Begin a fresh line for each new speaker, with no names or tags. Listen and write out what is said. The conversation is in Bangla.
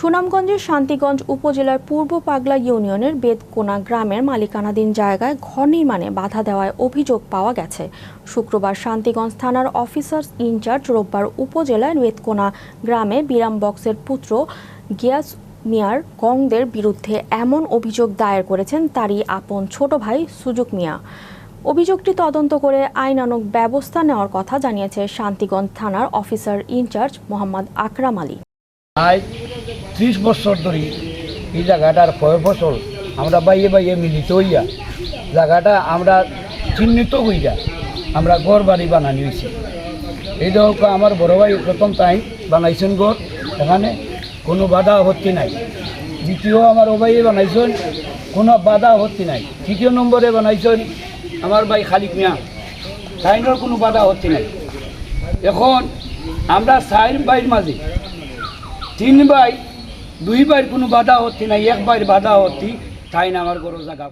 সুনামগঞ্জের শান্তিগঞ্জ উপজেলার পূর্ব পাগলা ইউনিয়নের বেদকোনা গ্রামের মালিকানাধীন জায়গায় ঘর নির্মাণে বাধা দেওয়ায় অভিযোগ পাওয়া গেছে। শুক্রবার শান্তিগঞ্জ থানার অফিসার্স ইনচার্জ রোববার উপজেলার বেদকোনা গ্রামে বিরাম বক্সের পুত্র গিয়াস মিয়ার গংদের বিরুদ্ধে এমন অভিযোগ দায়ের করেছেন তারই আপন ছোট ভাই সুজুক মিয়া। অভিযোগটি তদন্ত করে আইনানুগ ব্যবস্থা নেওয়ার কথা জানিয়েছে শান্তিগঞ্জ থানার officer in charge Mohammad Akram Ali.
ত্রিশ বছর ধরে এই জায়গাটার ক্ষয় ফসল আমরা বাইয়ে বাইয়ে মিলিত হইয়া, জায়গাটা আমরা চিহ্নিত হইয়া আমরা ঘর বাড়ি বানানি হয়েছি এই হোক আমার বড় ভাই প্রথম টাইম বানাইছেন ঘর, এখানে কোনো বাধা আপত্তি নাই। দ্বিতীয় আমার ও ভাইয়ে বানাইছেন, কোনো বাধা আপত্তি নাই। তৃতীয় নম্বরে বানাইছেন আমার ভাই খালিক মিয়া সাইনের কোনো বাধা আপত্তি নাই। এখন আমরা সাইন বাইর মাঝে, তিন বাই দুই বাইর কোনো বাধা হতি না একবার বাধা হতি তাই না আমার গরু জায়গা